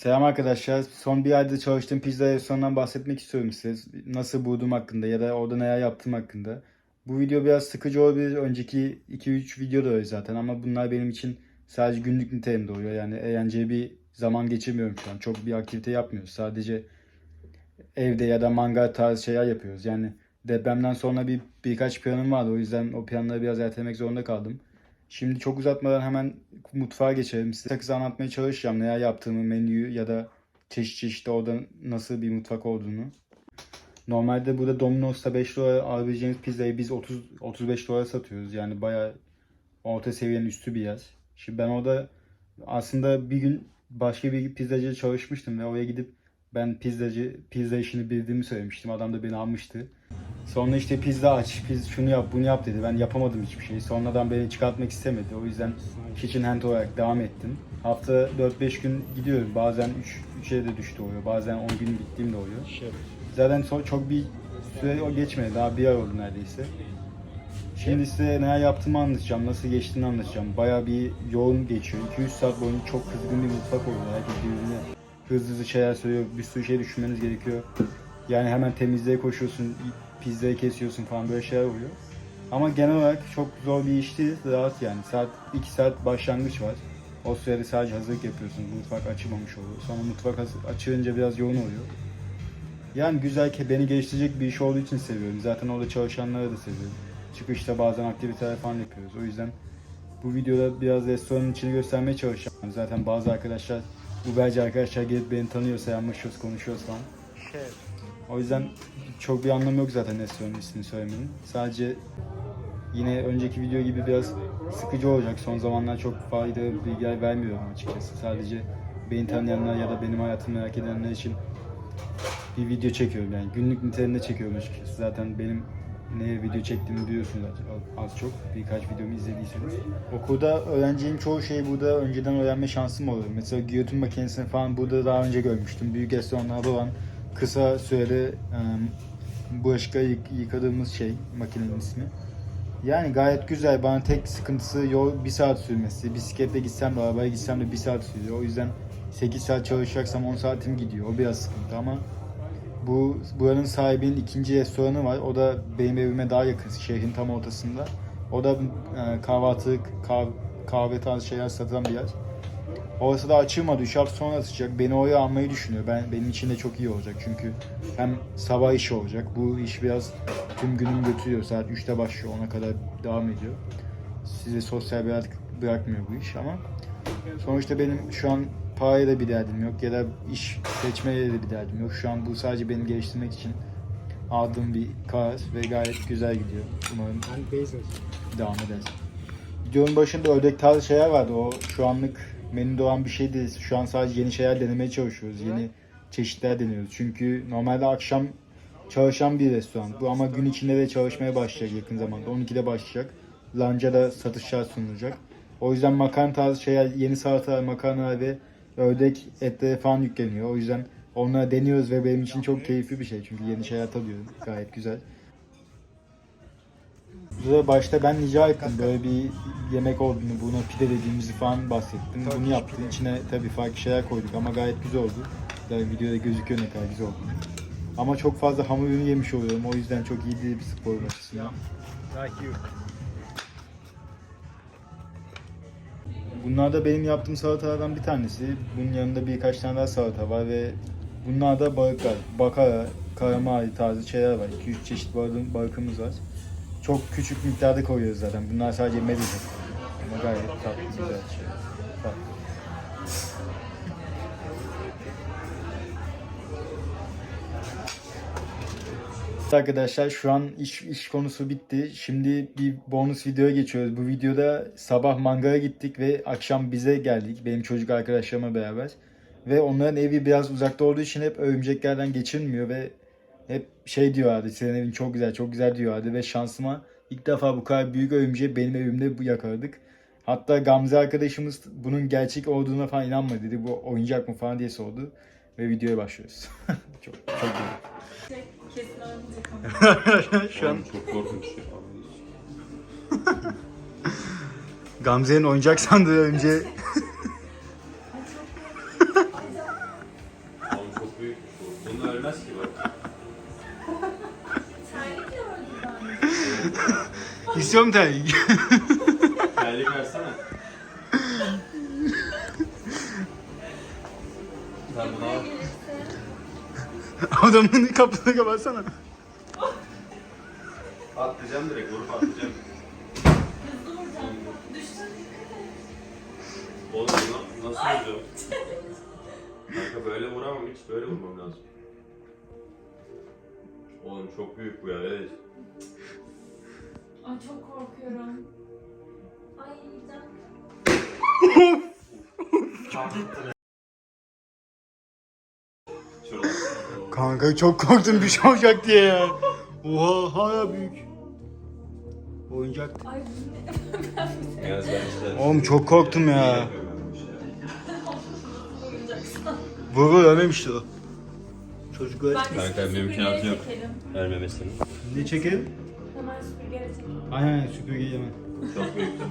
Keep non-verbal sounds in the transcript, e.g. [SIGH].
Selam arkadaşlar. Son bir ayda çalıştığım pizza restoranından bahsetmek istiyorum size. Nasıl bulduğum hakkında ya da orada neler yaptığım hakkında. Bu video biraz sıkıcı olabilir. Önceki 2-3 video da öyle zaten ama bunlar benim için sadece günlük niteliğimde oluyor. Yani eğlenceli bir zaman geçirmiyorum şu an. Çok bir aktivite yapmıyoruz. Sadece evde ya da mangal tarzı şeyler yapıyoruz. Yani depremden sonra bir birkaç planım vardı. O yüzden o planları biraz ertelemek zorunda kaldım. Şimdi çok uzatmadan hemen mutfağa geçelim. Size kısa anlatmaya çalışacağım neler yaptığımı, menüyü ya da çeşit çeşit orada nasıl bir mutfak olduğunu. Normalde burada Domino's'ta 5 dolara alabileceğimiz pizzayı biz 30 35 dolara satıyoruz. Yani bayağı orta seviyenin üstü bir yer. Şimdi ben orada aslında bir gün başka bir pizzacıda çalışmıştım ve oraya gidip ben pizzacı pizza işini bildiğimi söylemiştim. Adam da beni almıştı. Sonra işte pizza aç, piz şunu yap, bunu yap dedi. Ben yapamadım hiçbir şeyi. Sonradan beni çıkartmak istemedi. O yüzden kitchen hand olarak devam ettim. Hafta 4-5 gün gidiyorum. Bazen 3 3'e de düştü oluyor. Bazen 10 gün gittiğim de oluyor. Zaten so- çok bir süre o geçmedi. Daha bir ay oldu neredeyse. Şimdi size neler yaptığımı anlatacağım, nasıl geçtiğini anlatacağım. Bayağı bir yoğun geçiyor. 2-3 saat boyunca çok kızgın bir mutfak oluyor. Herkes birbirine hızlı hızlı şeyler söylüyor. Bir sürü şey düşünmeniz gerekiyor. Yani hemen temizliğe koşuyorsun, pizzayı kesiyorsun falan böyle şeyler oluyor. Ama genel olarak çok zor bir iş değil, rahat yani. Saat 2 saat başlangıç var. O sürede sadece hazırlık yapıyorsun. Mutfak açılmamış oluyor. Sonra mutfak açılınca biraz yoğun oluyor. Yani güzel ki beni geliştirecek bir iş olduğu için seviyorum. Zaten orada çalışanları da seviyorum. Çıkışta bazen aktiviteler falan yapıyoruz. O yüzden bu videoda biraz restoranın içini göstermeye çalışacağım. Zaten bazı arkadaşlar, Uberci arkadaşlar gelip beni tanıyor, selamlaşıyoruz, konuşuyoruz falan. O yüzden çok bir anlamı yok zaten restoranın ismini söylemenin. Sadece yine önceki video gibi biraz sıkıcı olacak. Son zamanlar çok faydalı bilgiler vermiyorum açıkçası. Sadece beni tanıyanlar ya da benim hayatımı merak edenler için bir video çekiyorum yani. Günlük niteliğinde çekiyorum açıkçası. Zaten benim ne video çektiğimi biliyorsunuz az çok. Birkaç videomu izlediyseniz. Okulda öğreneceğim çoğu şeyi burada önceden öğrenme şansım oluyor. Mesela giyotin makinesini falan burada daha önce görmüştüm. Büyük restoranlarda olan kısa sürede bulaşıkları yık- yıkadığımız şey makinenin ismi. Yani gayet güzel. Bana tek sıkıntısı yol bir saat sürmesi. Bisikletle gitsem de arabaya gitsem de bir saat sürüyor. O yüzden 8 saat çalışacaksam 10 saatim gidiyor. O biraz sıkıntı ama bu buranın sahibinin ikinci restoranı var. O da benim evime daha yakın. Şehrin tam ortasında. O da e, kahvaltı, kav, kahve tarzı şeyler satılan bir yer. Orası da açılmadı. 3 hafta sonra açacak. Beni oraya almayı düşünüyor. Ben benim için de çok iyi olacak. Çünkü hem sabah işi olacak. Bu iş biraz tüm günümü götürüyor. Saat 3'te başlıyor. Ona kadar devam ediyor. Size sosyal bir bırakmıyor bu iş ama sonuçta benim şu an parayla da bir derdim yok ya da iş seçmeyle de bir derdim yok. Şu an bu sadece beni geliştirmek için aldığım bir karar ve gayet güzel gidiyor. Umarım devam eder. Videonun başında ördek tarzı şeyler vardı. O şu anlık menüde olan bir şey değil. Şu an sadece yeni şeyler denemeye çalışıyoruz. Yeni çeşitler deniyoruz. Çünkü normalde akşam çalışan bir restoran. Bu ama gün içinde de çalışmaya başlayacak yakın zamanda. 12'de başlayacak. Lanca da satışlar sunulacak. O yüzden makarna tarzı şeyler, yeni salatalar, makarnalar ve ördek etleri falan yükleniyor. O yüzden onları deniyoruz ve benim için çok keyifli bir şey. Çünkü yeni şeyler tadıyorum. Gayet güzel. Burada başta ben rica ettim böyle bir yemek olduğunu, buna pide dediğimizi falan bahsettim. Bunu yaptı. İçine tabii farklı şeyler koyduk ama gayet güzel oldu. Zaten videoda gözüküyor ne kadar güzel oldu. Ama çok fazla hamur ürünü yemiş oluyorum. O yüzden çok iyi değil bir spor açısından. Like you. Bunlar da benim yaptığım salatalardan bir tanesi. Bunun yanında birkaç tane daha salata var ve bunlar da balıklar. Bakara, karamari tarzı şeyler var. 2-3 çeşit balığın, balıkımız var. Çok küçük miktarda koyuyoruz zaten. Bunlar sadece medya. Ama gayet tatlı, güzel şey. Tatlı. Arkadaşlar şu an iş, iş konusu bitti. Şimdi bir bonus videoya geçiyoruz. Bu videoda sabah mangala gittik ve akşam bize geldik. Benim çocuk arkadaşlarımla beraber. Ve onların evi biraz uzakta olduğu için hep örümceklerden geçilmiyor ve hep şey diyorlardı. Senin evin çok güzel, çok güzel diyorlardı ve şansıma ilk defa bu kadar büyük örümceği benim evimde bu yakaladık. Hatta Gamze arkadaşımız bunun gerçek olduğuna falan inanmadı dedi. Bu oyuncak mı falan diye sordu. Ve videoya başlıyoruz. [LAUGHS] çok çok almayacak [LAUGHS] Şu an çok korkunç ya. [LAUGHS] Gamze'nin oyuncak sandığı önce büyükmüş bu. Bunun ölmez ki bak. İstiyorum terlik. Terlik versene. Sen bunu al. Adamın kapısını kapatsana. Atlayacağım direkt vurup atlayacağım. Oğlum na- nasıl vuracağım? Kanka böyle vuramam hiç böyle vurmam lazım. Oğlum çok büyük bu ya evet. Çok korkuyorum. Ay can. Kanka çok korktum bir şey olacak diye ya. Oha hala büyük. Oyuncak. Ay. [LAUGHS] Oğlum çok korktum ya. Vurgu ölmemişti o. Çocuklar. Kanka, mümkünatı yok. Vermemesini. Ne çekelim? Hemen süpürgeye çekelim. Aynen süpürgeyi hemen. Çok büyüktü.